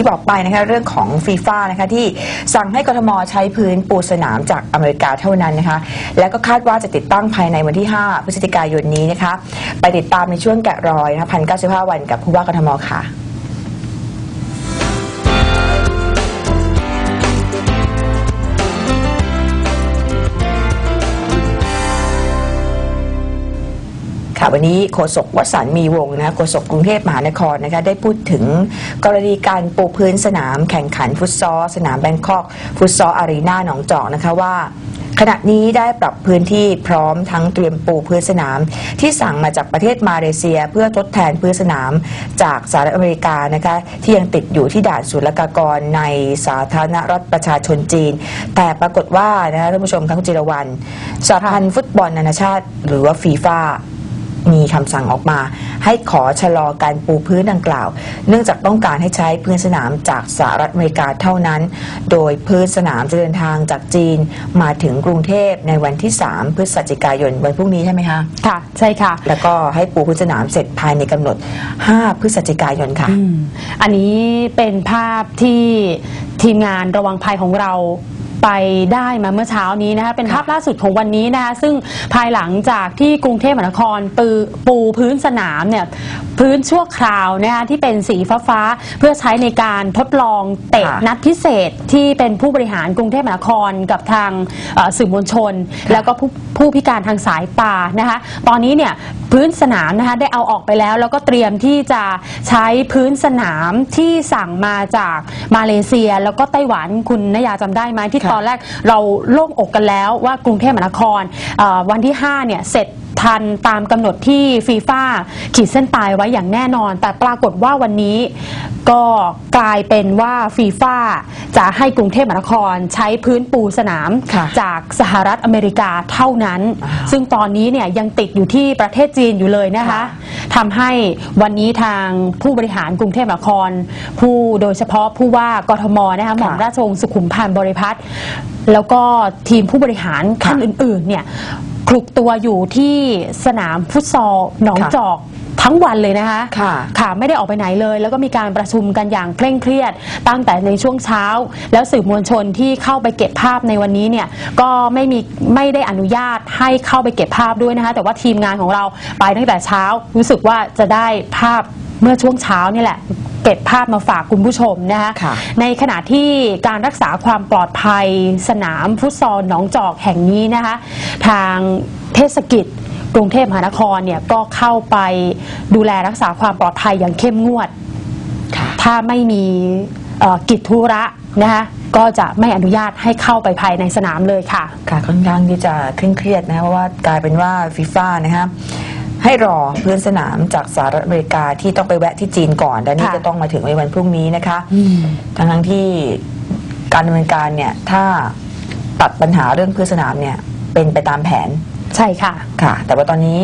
ที่บอกไปนะคะเรื่องของฟีฟ่านะคะที่สั่งให้กทมใช้พื้นปูสนามจากอเมริกาเท่านั้นนะคะแล้วก็คาดว่าจะติดตั้งภายในวันที่ 5 พฤศจิกายนนี้นะคะไปติดตามในช่วงแกะรอยนะคะพันเก้าสิบห้าวันกับผู้ว่ากทมค่ะ ค่ะวันนี้โฆษกวสันมีวงศ์นะคะโฆษกกรุงเทพมหานครนะคะได้พูดถึงกรณีการปูพื้นสนามแข่งขันฟุตซอลสนามแบงคอกฟุตซอลอารีนาหนองจอกนะคะว่าขณะนี้ได้ปรับพื้นที่พร้อมทั้งเตรียมปูพื้นสนาม ที่สั่งมาจากประเทศมาเลเซีย เพื่อทดแทนพื้นสนามจากสหรัฐอเมริกานะคะที่ยังติดอยู่ที่ด่านศุลกากรในสาธารณรัฐประชาชนจีน แต่ปรากฏว่านะคะท่านผู้ชมทั้งจิรวันสหพันธ์ฟุตบอลนานาชาติ หรือว่าฟีฟ่า มีคำสั่งออกมา ให้ขอชะลอการปูพื้นดังกล่าว เนื่องจากต้องการให้ใช้พื้นสนามจากสหรัฐอเมริกาเท่านั้น โดยพื้นสนามจะเดินทางจากจีนมาถึงกรุงเทพในวันที่ 3 พฤศจิกายนวันพรุ่งนี้ใช่ไหมคะค่ะ ใช่ค่ะ แล้วก็ให้ปูพื้นสนามเสร็จภายในกำหนด 5 พฤศจิกายนค่ะอืมอันนี้เป็นภาพที่ทีมงานระวังภัยของเรา ไปได้มาเมื่อเช้านี้นะคะเป็นภาพล่าสุดของวันนี้นะคะซึ่งภายหลังจากที่กรุงเทพมหานครปูปูพื้นสนามเนี่ยพื้นชั่วคราวนะคะที่เป็นสีฟ้าฟ้าๆเพื่อใช้ในการทดลองเตะค่ะนัดพิเศษที่เป็นผู้บริหารกรุงเทพมหานครกับทางเอ่อสื่อมวลชน แล้วก็ผู้ผู้พิการทางสายตานะคะตอนนี้เนี่ย พื้นสนามนะคะได้เอาออกไปแล้ว แล้วก็เตรียมที่จะใช้พื้นสนามที่สั่งมาจากมาเลเซีย แล้วก็ไต้หวันคุณนยาจำได้ไหมที่ตอนแรกเราโล่งอกกันแล้วว่ากรุงเทพมหานครเอ่อวันที่5เนี่ยเสร็จ ทันตามกำหนดที่ฟีฟ่าขีดเส้นตายไว้อย่างแน่นอน แต่ปรากฏว่าวันนี้ก็กลายเป็นว่าฟีฟ่าจะให้กรุงเทพมหานครใช้พื้นปูสนามค่ะจากสหรัฐอเมริกาเท่านั้นอ้าวซึ่งตอนนี้เนี่ยยังติดอยู่ที่ประเทศจีนอยู่เลยนะคะค่ะทำให้วันนี้ทางผู้บริหารกรุงเทพมหานคร ผู้โดยเฉพาะผู้ว่ากทมนะคะหม่อมราชวงศ์สุขุมพันธ์บริพัตรแล้วก็ทีมผู้บริหารท่านอื่นๆเนี่ย คลุกตัวอยู่ที่สนามฟุตซอลหนองค่ะจอกทั้งวันเลยนะคะค่ะค่ะไม่ได้ออกไปไหนเลย แล้วก็มีการประชุมกันอย่างเคร่งเครียด ตั้งแต่ในช่วงเช้า แล้วสื่อมวลชนที่เข้าไปเก็บภาพในวันนี้เนี่ยก็ไม่มีไม่ได้อนุญาตให้เข้าไปเก็บภาพด้วยนะคะ แต่ว่าทีมงานของเราไปตั้งแต่เช้ารู้สึกว่าจะได้ภาพเมื่อช่วงเช้านี่แหละ เก็บภาพมาฝากคุณผู้ชมนะคะค่ะ ในขณะที่การรักษาความปลอดภัยสนามฟุตซอลหนองจอกแห่งนี้นะคะทางเทศกิจกรุงเทพมหานครเนี่ยก็เข้าไปดูแลรักษาความปลอดภัยอย่างเข้มงวด ค่ะ ถ้าไม่มีเอ่อกิจธุระนะคะก็จะไม่อนุญาตให้เข้าไปภายในสนามเลยค่ะ ค่ะค่อนข้างที่จะเคร่งเครียดนะคะเพราะว่ากลายเป็นว่าฟีฟ่านะคะ ให้รอพื้นสนามจากสหรัฐอเมริกาที่ต้องไปแวะที่จีนก่อนและนี่ค่ะ จะต้องมาถึงในวันพรุ่งนี้นะคะ ทั้งทั้งๆที่การดำเนินการเนี่ยถ้าตัดปัญหาเรื่องพื้นสนามเนี่ยเป็นไปตามแผนใช่ค่ะค่ะ แต่ว่าตอนนี้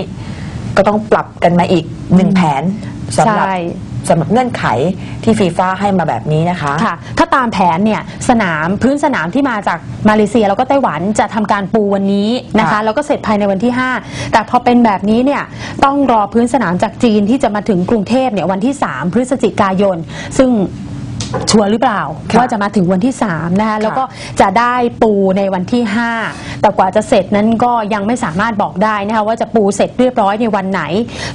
ก็ต้องปรับกันมาอีกหนึ่งแผนสำหรับใช่ สำหรับเงื่อนไขที่ฟีฟ่าให้มาแบบนี้นะคะ ค่ะ ถ้าตามแผนเนี่ยสนามพื้นสนามที่มาจากมาเลเซียแล้วก็ไต้หวันจะทำการปูวันนี้นะคะ ค่ะ แล้วก็เสร็จภายในวันที่ 5 แต่พอเป็นแบบนี้เนี่ยต้องรอพื้นสนามจากจีนที่จะมาถึงกรุงเทพเนี่ยวันที่ 3 พฤศจิกายน ซึ่ง ชัวร์หรือเปล่า ค่ะว่าจะมาถึงวันที่ 3 นะคะแล้วก็จะได้ปูในวันที่ 5 แต่กว่าจะเสร็จนั้นก็ยังไม่สามารถบอกได้นะคะว่าจะปูเสร็จเรียบร้อยในวันไหน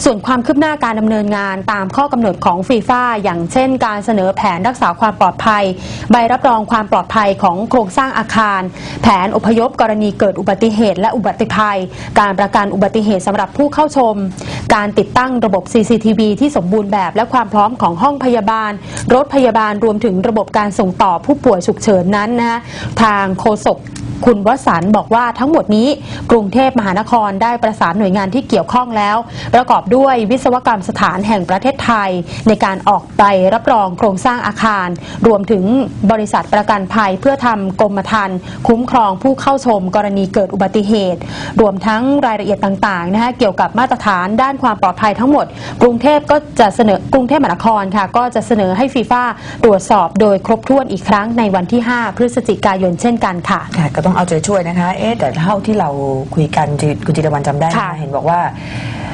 ส่วนความคืบหน้าการดำเนินงานตามข้อกำหนดของฟีฟ่าอย่างเช่น การเสนอแผนรักษาความปลอดภัย ใบรับรองความปลอดภัยของโครงสร้างอาคาร แผนอพยพกรณีเกิดอุบัติเหตุและอุบัติภัย การประกันอุบัติเหตุสำหรับผู้เข้าชม การติดตั้งระบบ CCTV ที่สมบูรณ์แบบและความพร้อมของห้องพยาบาล รถพยาบาลรวมถึงระบบการส่งต่อผู้ป่วยฉุกเฉินนั้นนะทางโฆษกคุณวสันต์บอกว่าทั้งหมดนี้กรุงเทพมหานครได้ประสานหน่วยงานที่เกี่ยวข้องแล้ว ประกอบด้วยวิศวกรรมสถานแห่งประเทศไทย ในการออกใบรับรองโครงสร้างอาคาร รวมถึงบริษัทประกันภัยเพื่อทำกรมธรรม์คุ้มครองผู้เข้าชมกรณีเกิดอุบัติเหตุ รวมทั้งรายละเอียดต่างๆนะคะเกี่ยวกับมาตรฐานด้านความปลอดภัยทั้งหมด กรุงเทพก็จะเสนอกรุงเทพมหานครค่ะ ก็จะเสนอให้ฟีฟ่าตรวจสอบโดยครบถ้วนอีกครั้งในวันที่ 5 พฤศจิกายนเช่นกันค่ะ ค่ะ ก็ต้องเอาใจช่วยนะคะ เอ๊ะแต่เท่าที่เราคุยกันจิคุณจิรวรรณจำได้ไหมค่ะ เห็นบอกว่า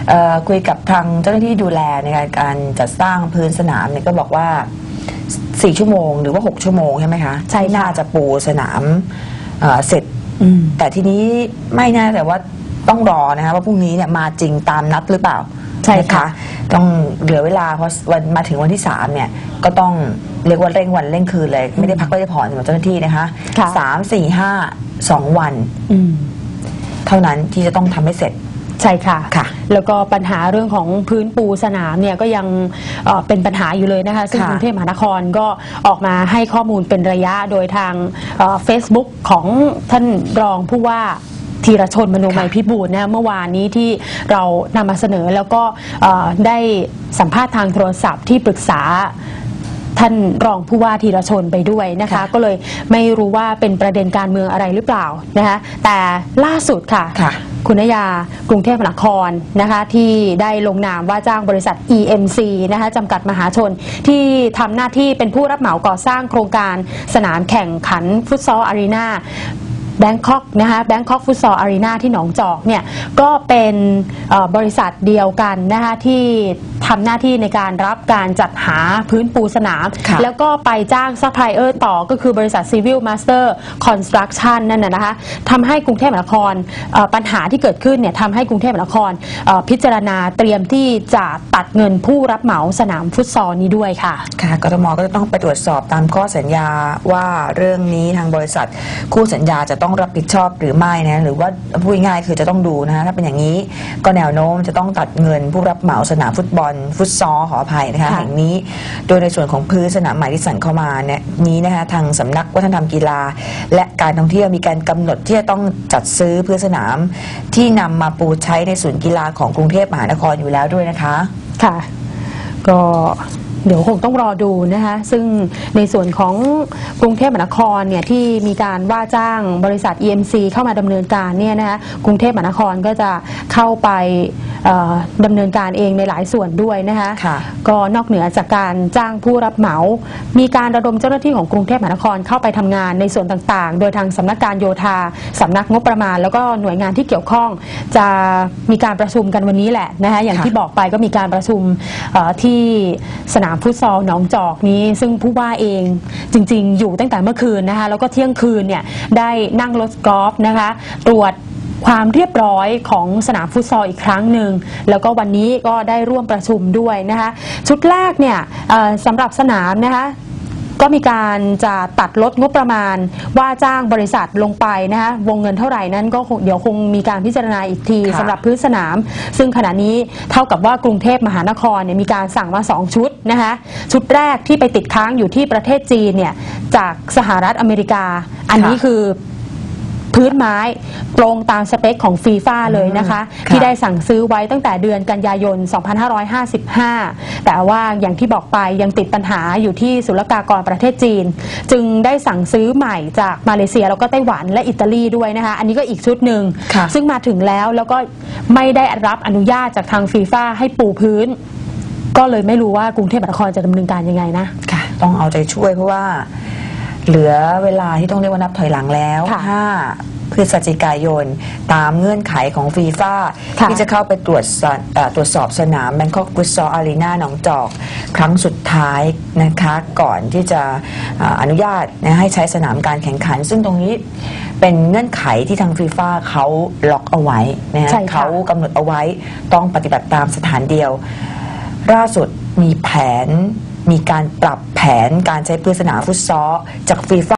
เอ่อคุยกับทางเจ้าหน้าที่ดูแลในการการจัดสร้างพื้นสนามเนี่ยก็บอกว่าสี่ชั่วโมงหรือว่าหกชั่วโมงใช่ไหมคะใช่ค่ะที่น่าจะปูสนามเอ่อเสร็จ อืม แต่ทีนี้ไม่แน่แต่ว่า ต้องรอนะคะว่าพรุ่งนี้เนี่ยมาจริงตามนัดหรือเปล่าใช่ค่ะ นต้องเหลือเวลาเพราะวันมาถึงวันที่สามเนี่ยก็ต้องเรียกว่าเร่งวันเร่งคืนเลย ไม่ได้พักไม่ได้ผ่อนสำหรับเจ้าหน้าที่นะคะค่ะ สามสี่ห้าสองวัน อืม เท่านั้นที่จะต้องทำให้เสร็จ ใช่ค่ะ ค่ะแล้วก็ปัญหาเรื่องของพื้นปูสนามเนี่ยก็ยังเอ่อเป็นปัญหาอยู่เลยนะคะ ซึ่งค่ะกรุงเทพมหานครก็ออกมาให้ข้อมูลเป็นระยะโดยทางเฟซบุ๊กของท่านรองผู้ว่า ธีรชนมโนมัยค่ะพิบูลนะคะเมื่อวานนี้ที่เรานำมาเสนอแล้วก็เอ่อได้สัมภาษณ์ทางโทรศัพท์ที่ปรึกษาท่านรองผู้ว่าธีรชนไปด้วยนะคะ ค่ะก็เลยไม่รู้ว่าเป็นประเด็นการเมืองอะไรหรือเปล่านะคะแต่ล่าสุดค่ะ ค่ะ คุณนยากรุงเทพมหานครนะคะที่ได้ลงนามว่าจ้างบริษัท EMC นะคะจำกัดมหาชน ที่ทำหน้าที่เป็นผู้รับเหมาก่อสร้างโครงการสนามแข่งขันฟุตซอลอารีนา แบงคอกนะคะแบงคอกฟุตซอลอารีนาที่หนองจอกเนี่ยก็เป็นเอ่อบริษัทเดียวกันนะคะที่ทำหน้าที่ในการรับการจัดหาพื้นปูสนามค่ะแล้วก็ไปจ้างซัพพลายเออร์ต่อก็คือบริษัท Civil Master Construction นั่นนะนะคะทำให้กรุงเทพมหานครเอ่อปัญหาที่เกิดขึ้นเนี่ยทำให้กรุงเทพมหานครเอ่อพิจารณาเตรียมที่จะตัดเงินผู้รับเหมาสนามฟุตซอลนี้ด้วยค่ะ ค่ะกทมก็จะต้องไปตรวจสอบตามข้อสัญญาว่าเรื่องนี้ทางบริษัทคู่สัญญาจะต้องรับผิดชอบหรือไม่นะหรือว่าพูดง่ายๆคือจะต้องดูนะคะถ้าเป็นอย่างนี้ก็แนวโน้มจะต้องตัดเงินผู้รับเหมาสนามฟุตบอล ฟุตซอลขออภัยนะคะค่ะแห่งนี้ โดยในส่วนของพื้นสนามใหม่ที่สั่งเข้ามาเนี่ยนี้นะคะทางสำนักวัฒนธรรมกีฬา และการท่องเที่ยวมีการกำหนดที่จะต้องจัดซื้อพื้นสนาม ที่นำมาปูใช้ในศูนย์กีฬาของกรุงเทพมหานครอยู่แล้วด้วยนะคะค่ะ ก็ เดี๋ยวคงต้องรอดูนะคะซึ่งในส่วนของกรุงเทพมหานครเนี่ยที่มีการว่าจ้างบริษัท EMC เข้ามาดำเนินการเนี่ยนะคะกรุงเทพมหานครก็จะเข้าไปเอ่อดำเนินการเองในหลายส่วนด้วยนะคะค่ะก็นอกเหนือจากการจ้างผู้รับเหมา มีการระดมเจ้าหน้าที่ของกรุงเทพมหานครเข้าไปทำงานในส่วนต่างๆ โดยทางสำนักการโยธาสำนักงบประมาณ แล้วก็หน่วยงานที่เกี่ยวข้อง จะมีการประชุมกันวันนี้แหละนะคะอย่างค่ะที่บอกไปก็มีการประชุมเอ่อที่สนามฟุตซอลหนองจอกนี้ ซึ่งผู้ว่าเองจริงๆ อยู่ตั้งแต่เมื่อคืนนะคะแล้วก็เที่ยงคืนเนี่ยได้นั่งรถกอล์ฟนะคะตรวจความเรียบร้อยของสนามฟุตซอลอีกครั้งหนึ่ง แล้วก็วันนี้ก็ได้ร่วมประชุมด้วยนะคะ ชุดแรกเนี่ยสำหรับสนามนะคะ ก็มีการจะตัดลดงบประมาณ ว่าจ้างบริษัทลงไปนะคะวงเงินเท่าไหร่นั้นก็คงเดี๋ยวคงมีการพิจารณาอีกทีค่ะ สำหรับพื้นสนาม ซึ่งขณะนี้เท่ากับว่ากรุงเทพมหานครเนี่ยมีการสั่งมา 2 ชุดนะคะชุดแรกที่ไปติดค้างอยู่ที่ประเทศจีนเนี่ยจากสหรัฐอเมริกา อันนี้ค่ะ คือ พื้นไม้ตรงตามสเปคของฟีฟ่าเลยนะคะค่ะที่ได้สั่งซื้อไว้ตั้งแต่เดือนกันยายน 2555 แต่ว่าอย่างที่บอกไปยังติดปัญหาอยู่ที่ศุลกากรประเทศจีน จึงได้สั่งซื้อใหม่จากมาเลเซียแล้วก็ไต้หวันและอิตาลีด้วยนะคะ อันนี้ก็อีกชุดหนึ่งค่ะซึ่งมาถึงแล้วแล้วก็ไม่ได้รับอนุญาตจากทางฟีฟ่าให้ปูพื้น ก็เลยไม่รู้ว่ากรุงเทพมหานครจะดำเนินการยังไงนะค่ะต้องเอาใจช่วยเพราะว่า เหลือเวลาที่ต้องเรียกว่านับถอยหลังแล้วค่ะ5พฤศจิกายน ตามเงื่อนไขของฟีฟ่าค่ะที่จะเข้าไปตรวจสอบเอ่อตรวจสอบสนามแบงคอกฟุตซอลอารีนาหนองจอก ครั้งสุดท้ายนะคะก่อนที่จะเอ่ออนุญาตนะให้ใช้สนามการแข่งขัน ซึ่งตรงนี้เป็นเงื่อนไขที่ทางฟีฟ่าเขาล็อกเอาไว้นะฮะใช่ค่ะเขากำหนดเอาไว้ต้องปฏิบัติตามสถานเดียวล่าสุดมีแผน มีการปรับแผนการใช้พื้นสนามฟุตซอลจากฟีฟ่า